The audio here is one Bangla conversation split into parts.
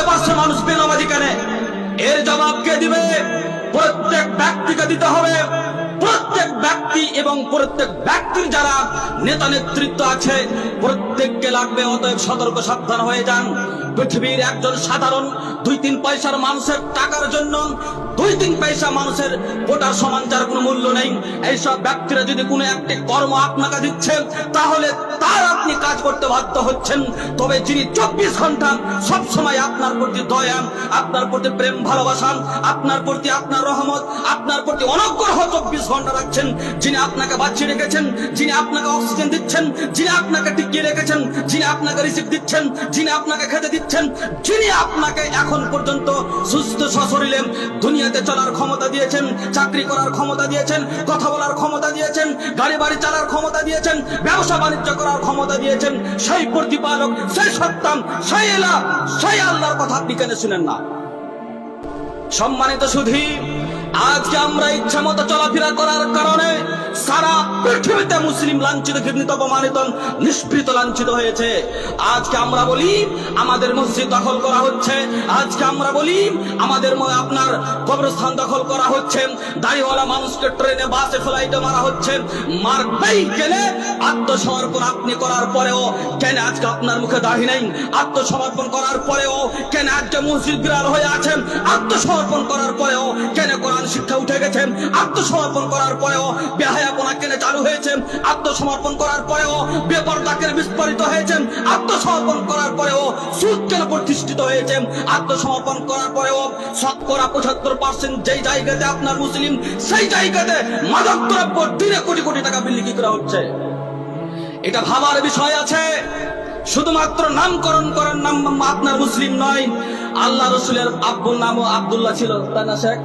নব্বই পার্সেন্ট মানুষ বেনামাজি কেন। এর জবাব কে দিবে? প্রত্যেক ব্যক্তিকে দিতে হবে। প্রত্যেক ব্যক্তি এবং প্রত্যেক ব্যক্তির যারা নেতা নেতৃত্ব আছে, প্রত্যেককে লাগবে, অতএব সতর্ক সাবধান হয়ে যান। পৃথিবীর একজন সাধারণ দুই তিন পয়সার মানুষের টাকার জন্য, দুই তিন পয়সা মানুষের ভোটার সমান যার কোনো মূল্য নেই। এইসব ব্যক্তিরা যদি কোনো একটি কর্ম আপনাকে দিচ্ছে, তাহলে তার আপনি কাজ করতে বাধ্য হচ্ছেন। তবে যিনি চব্বিশ ঘণ্টা সব সময় আপনার প্রতি দয়া, আপনার প্রতি প্রেম, ভালোবাসা, আপনার প্রতি আপনার রহমত, আপনার প্রতি অনুগ্রহ চব্বিশ ঘণ্টা রাখছেন। যিনি আপনাকে বাঁচিয়ে রেখেছেন, যিনি আপনাকে অক্সিজেন দিচ্ছেন, যিনি আপনাকে টিকিয়ে রেখেছেন, যিনি আপনাকে রিসিভ দিচ্ছেন, যিনি আপনাকে খেতে দিচ্ছেন, যিনি আপনাকে এখন পর্যন্ত সুস্থ সশরীরে দুনিয়াতে চলার ক্ষমতা দিয়েছেন, চাকরি করার ক্ষমতা দিয়েছেন, কথা বলার ক্ষমতা দিয়েছেন গাড়ি বাড়ি চালার ক্ষমতা দিয়েছেন, ব্যবসা বাণিজ্য করার ক্ষমতা দিয়েছেন, সেই প্রতিপালক, সেই সত্তাম, সেই এলা সেই আল্লাহর কথা আপনি কেন শুনেন না? সম্মানিত সুধী, আজকে আমরা ইচ্ছা মতো চলাফেরা করার কারণে সারা পৃথিবীতে মুসলিম লাঞ্ছিত, ঘৃণিত, অপমানিত, নিষ্পৃত, লাঞ্ছিত হয়েছে। আজকে আমরা বলি, আমাদের মসজিদ দখল করা হচ্ছে। আজকে আমরা বলি, আমাদের আপনার কবরস্থান দখল করা হচ্ছে। দাড়িওয়ালা মানুষকে ট্রেনে, বাসে, ফ্লাইটে মারা হচ্ছে। মারবেই কেনে আত্মসমর্পণ আপনি করার পরেও, কেন আজকে আপনার মুখে দাড়ি নেই? আত্মসমর্পণ করার পরেও, কেন আজকে মসজিদ বিড়াল হয়ে আছেন? আত্মসমর্পণ করার পরেও, কেন কোরআন শিক্ষা উঠে গেছেন আত্মসমর্পণ করার পরেও, বেহায়াপনা কেন চালু হয়েছে। আত্মসমর্পণ করার পরেও বেপরদা কেন বিস্ফোরিত হয়েছে। আত্মসমর্পণ করার পরেও সুদ কেন প্রতিষ্ঠিত হয়েছে? আত্মসমর্পণ করার পরেও শতকরা পঁচাত্তর পার্সেন্ট যেই জায়গাতে আপনার মুসলিম, সেই জায়গাতে মাদক দ্রব্য দিনে কোটি কোটি টাকা বিল্লি করা হচ্ছে। এটা ভাবার বিষয় আছে। শুধুমাত্র নামকরণ করার নাম আপনার মুসলিম নয়। আল্লাহ রসুলের আব্বুর নামও আব্দুল্লাহ ছিল। তাই না শেখ?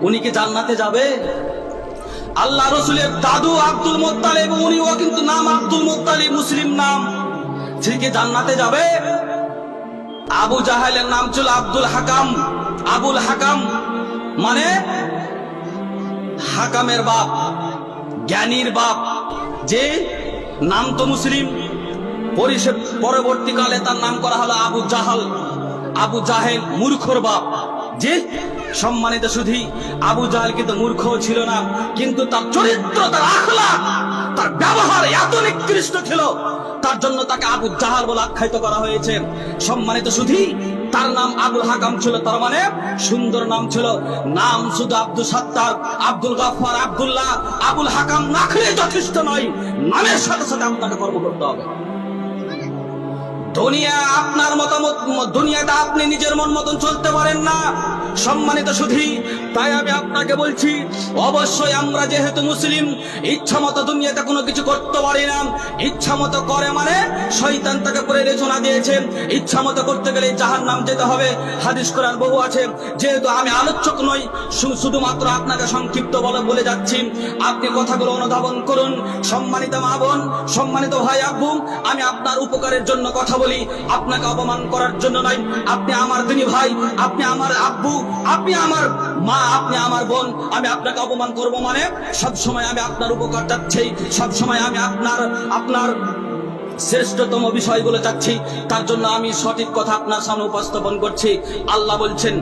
উনি কি জান্নাতে যাবে? আল্লাহ রসুলের দাদু আব্দুল মোত্তালিব উনিও কিন্তু নাম আব্দুল মোত্তালিব মুসলিম নাম। সে কি জান্নাতে যাবে? আবু জাহেলের নাম ছিল আব্দুল হাকাম। আবুল হাকাম মানে হাকামের বাপ, জ্ঞানীর বাপ। যে নাম তো মুসলিম। পরবর্তীকালে তার নাম করা হলো আবু জাহাল। আবু জাহেল মূর্খর বাপ। যে সম্মানিত সুধী, আবু জাহাল কিন্তু মূর্খ ছিল না, কিন্তু তার চরিত্র, তার আখলা তার ব্যবহার এত নিকৃষ্ট ছিল, তার জন্য তাকে আবু জাহাল বলে আখ্যায়িত করা হয়েছে। সম্মানিত সুধী, তার নাম আবুল হাকাম ছিল, তার মানে সুন্দর নাম ছিল। নাম শুধু আব্দুল সত্তার, আব্দুল গাফার আব্দুল্লাহ, আবুল হাকাম না খেলে যথেষ্ট নয়, নামের সাথে সাথে আপনাকে কর্ম করতে হবে। দুনিয়া আপনার মতামত, দুনিয়াতে আপনি নিজের মন মতন চলতে পারেন না। সম্মানিত সুধী, তাই আমি আপনাকে বলছি, অবশ্যই আমরা যেহেতু মুসলিম ইচ্ছা মতো দুনিয়াতে কোনো কিছু করতে পারি না। ইচ্ছা মতো করে মানে শয়তান তাকে করে রেচনা দিয়েছে। ইচ্ছা মতো করতে গেলে জাহার নাম যেতে হবে। হাদিস কোরআন বহু আছে। যেহেতু আমি আলোচক নই শুধুমাত্র আপনাকে সংক্ষিপ্ত বলে বলে যাচ্ছি। আপনি কথাগুলো অনুধাবন করুন। সম্মানিত মা বোন, সম্মানিত ভাই আব্বু, আমি আপনার উপকারের জন্য কথা বলি। আপনাকে অপমান করার জন্য নয়। আপনি আমার দিনী ভাই, আপনি আমার আব্বু আপনি আমার মা, আপনি আমার বোন, আমি আপনাকে অপমান করব মানে সব সময় আমি আপনার উপকার চাচ্ছি সব সময় আমি আপনার আপনার শ্রেষ্ঠতম বিষয়গুলো চাচ্ছি। তার জন্য আমি সঠিক কথা আপনার সামনে উপস্থাপন করছি। আল্লাহ বলছেন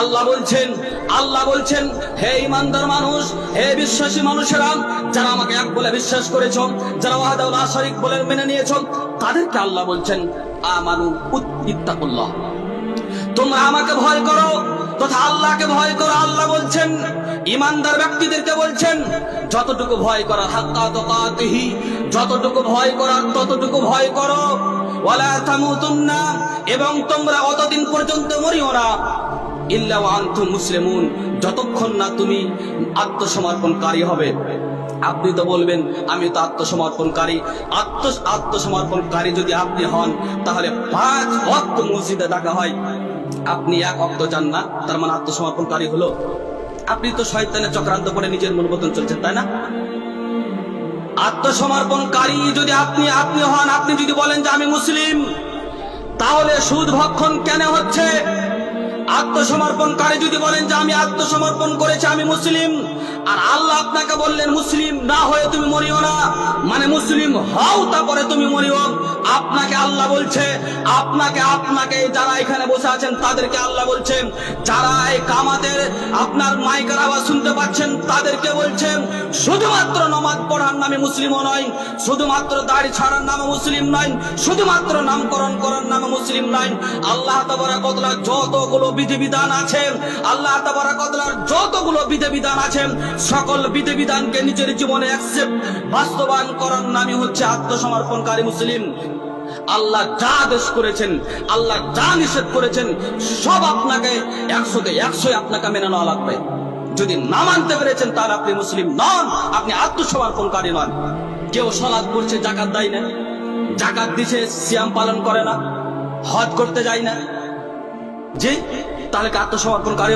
আল্লাহ বলছেন আল্লাহ বলছেন, হে ইমানদার মানুষ, হে বিশ্বাসী মানুষেরা, যারা আমাকে এক বলে বিশ্বাস করেছ, যারা ওয়াহদাহুল লা শারীক বলে মেনে নিয়েছ তাদেরকে আল্লাহ বলছেন, আমানু ইত্তাকুল্লাহ তোমরা আমাকে ভয় করো, তথা আল্লাহকে ভয় করো। আল্লাহ বলছেন, ইমানদার ব্যক্তিদেরকে বলছেন, যতটুকু ভয় করার হাক্কা তাকাতিহি যতটুকু ভয় করার, ততটুকু ভয় করো। ওয়ালা তামুতুন্না। এবং তোমরা অতদিন পর্যন্ত মরিও না। ইল্লা ওয়া আনতুম মুসলিমুন। যতক্ষণ না তুমি আত্মসমর্পণকারী হবে। আপনি তো বলবেন, আমি তো আত্মসমর্পণকারী। আত্ম আত্মসমর্পণকারী যদি আপনি হন, তাহলে পাঁচ অক্ত মসজিদে ডাকা হয়। আপনি এক অক্ত চান না, তার মানে আত্মসমর্পণকারী হলো। আপনি তো শয়তানের চক্রান্ত করে নিজের মন মতন চলছেন, তাই না? আত্মসমর্পণকারী যদি আপনি আপনি হন, আপনি যদি বলেন যে আমি মুসলিম, তাহলে সুদ ভক্ষণ কেন হচ্ছে? আত্মসমর্পণকারী যদি বলেন যে আমি আত্মসমর্পণ করেছি, আমি মুসলিম। আর আল্লাহ আপনাকে বললেন, মুসলিম না হয়ে তুমি মরিও না। মানে মুসলিম হও, তারপরে তুমি মরিও। আপনাকে আল্লাহ বলছে, আপনাকে আপনাকে যারা এখানে বসে আছেন, তাদেরকে আল্লাহ বলছেন, যারা এই কামাতের আপনার মাইকার শুনতে পাচ্ছেন, তাদেরকে বলছেন, শুধুমাত্র নমাজ পড়ার নামে মুসলিমও নয়, শুধুমাত্র দাড়ি ছাড়ার নামে মুসলিম নয়, শুধুমাত্র নামকরণ করার নামে মুসলিম নয়। আল্লাহ তাবারাকাতুল্লাহ যতগুলো বিধিবিধান আছে, আল্লাহ তাবারাকাতুল্লাহর যতগুলো বিধিবিধান আছে, সকল বিধিবিধানকে নিজের জীবনে অ্যাকসেপ্ট বাস্তবায়ন করার নামই হচ্ছে আত্মসমর্পণকারী মুসলিম। আল্লাহ যা আদেশ করেছেন, আল্লাহ যা নিষেধ করেছেন, সব আপনাকে একশোতে একশোই আপনাকে মেনে নেওয়া লাগবে। যদি না মানতে পেরেছেন, তাহলে আপনি মুসলিম নন। আপনি আত্মসমর্পণকারী নন। কেউ সলাদ করছে জাকাত দেয় না। জাকাত দিছে, সিয়াম পালন করে না। হজ করতে যায় না। জি? তাহলে আত্মসমর্পণকারী